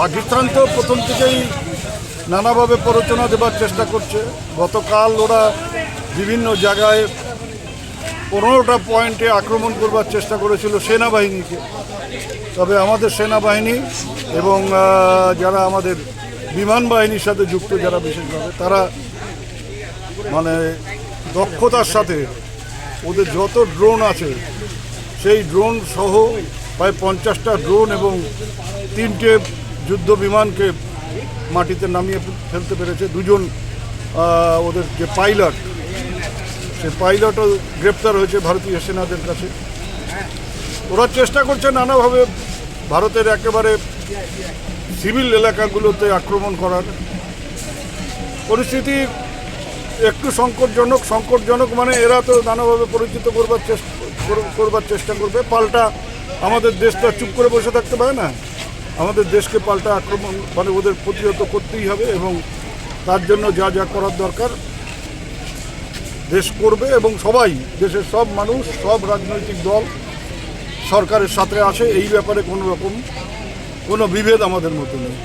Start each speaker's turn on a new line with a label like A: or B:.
A: পাকিস্তান তো প্রথম থেকেই নানাভাবে প্ররোচনা দেবার চেষ্টা করছে। গতকাল ওরা বিভিন্ন জায়গায় পনেরোটা পয়েন্টে আক্রমণ করবার চেষ্টা করেছিল সেনাবাহিনীকে। তবে আমাদের সেনাবাহিনী এবং যারা আমাদের বিমান বাহিনীর সাথে যুক্ত যারা বিশেষভাবে, তারা মানে দক্ষতার সাথে ওদের যত ড্রোন আছে, সেই ড্রোন সহ প্রায় পঞ্চাশটা ড্রোন এবং তিনটে যুদ্ধ বিমানকে মাটিতে নামিয়ে ফেলতে পেরেছে। দুজন ওদের যে পাইলট সে পাইলটও গ্রেপ্তার হয়েছে ভারতীয় সেনাদের কাছে। ওরা চেষ্টা করছে নানাভাবে ভারতের একেবারে সিভিল এলাকাগুলোতে আক্রমণ করার। পরিস্থিতি একটু সংকটজনক সংকটজনক মানে এরা তো নানাভাবে পরিচিত করবার চেষ্টা করবার চেষ্টা করবে। পাল্টা আমাদের দেশটা চুপ করে বসে থাকতে পারে না? আমাদের দেশকে পাল্টা আক্রমণ মানে ওদের প্রতিহত করতেই হবে এবং তার জন্য যা যা করার দরকার দেশ করবে এবং সবাই, দেশের সব মানুষ, সব রাজনৈতিক দল সরকারের সাথে আছে, এই ব্যাপারে কোনো রকম কোনো বিভেদ আমাদের মতো নেই।